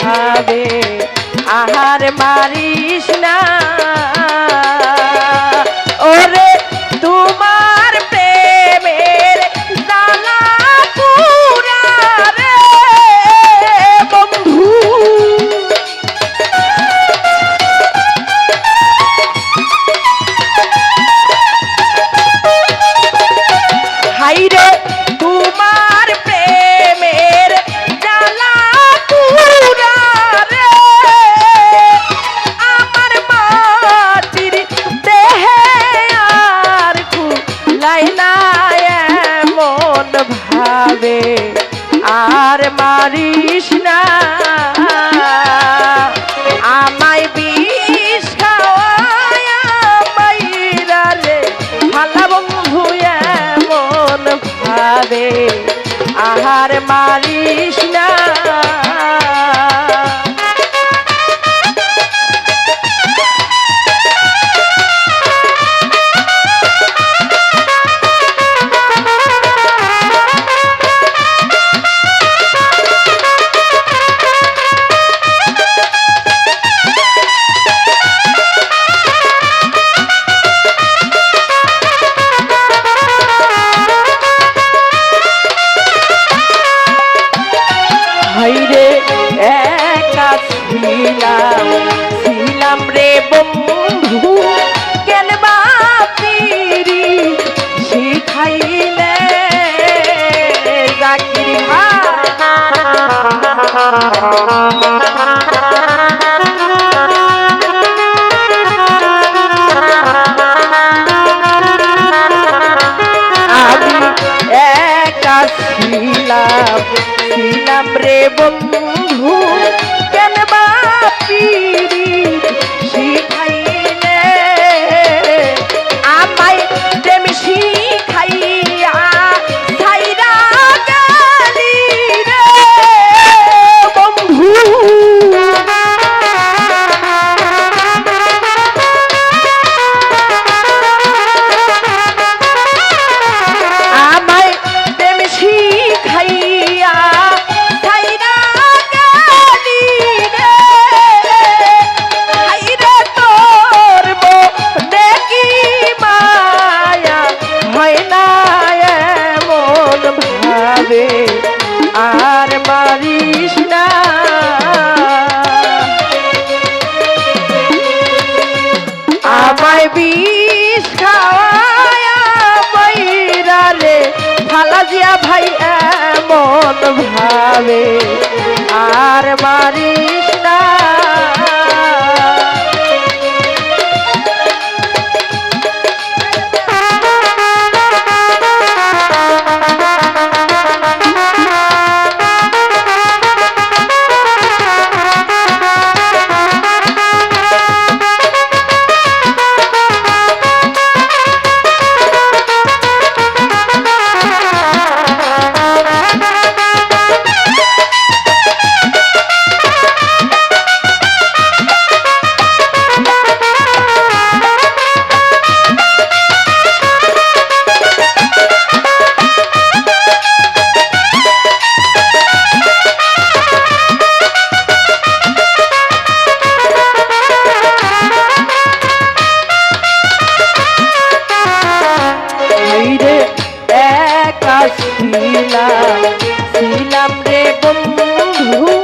ভাবে আহার মারিস না। বন্ধু কেন বাপিরি শিখাইলে জাকির আমি একা ছিলাম ছিলাম রে বন্ধু। কালে শিলাম রে বন্ধু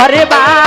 ঘরে বা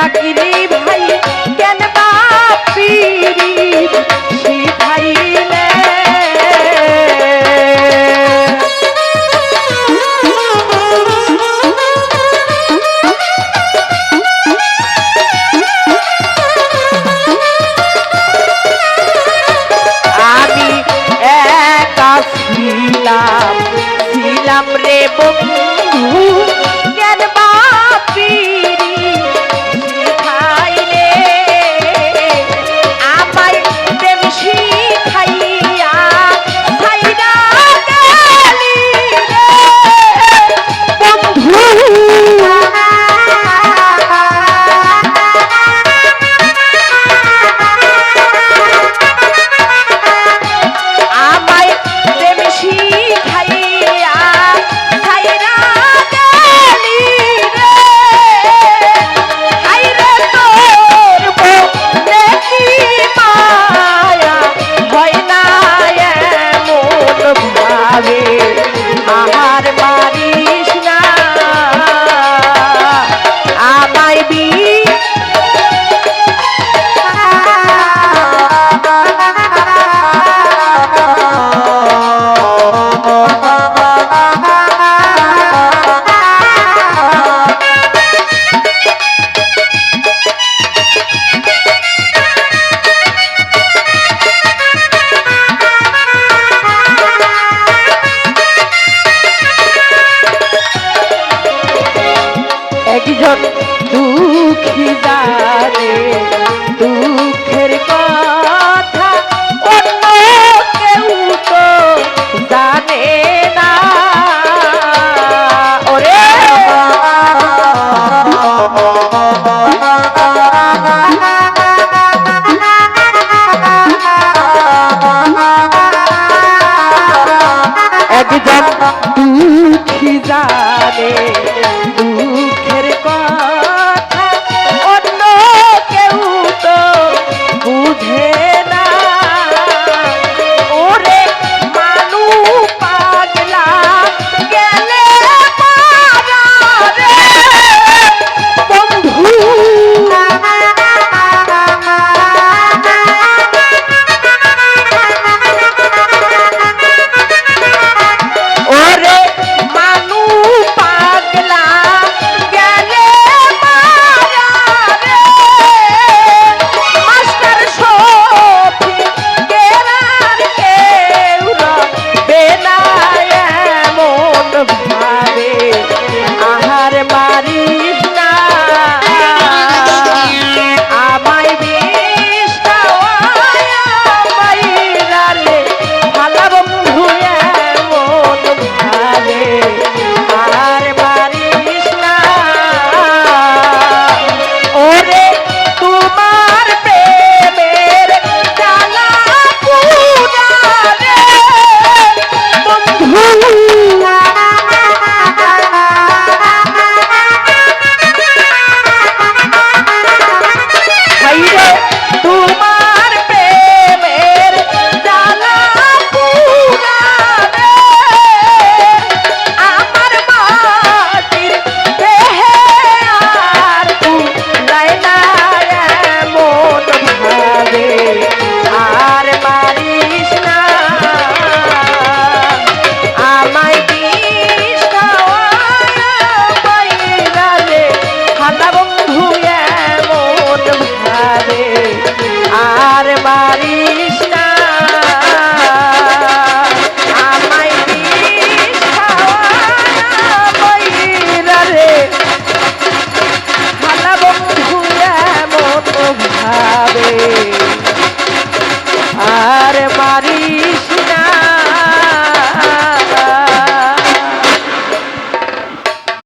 রাখিলি ভাই কেন বাপিরি ভাইলে আমি একা ছিলাম ছিলাম রে বন্ধু কেন বাপি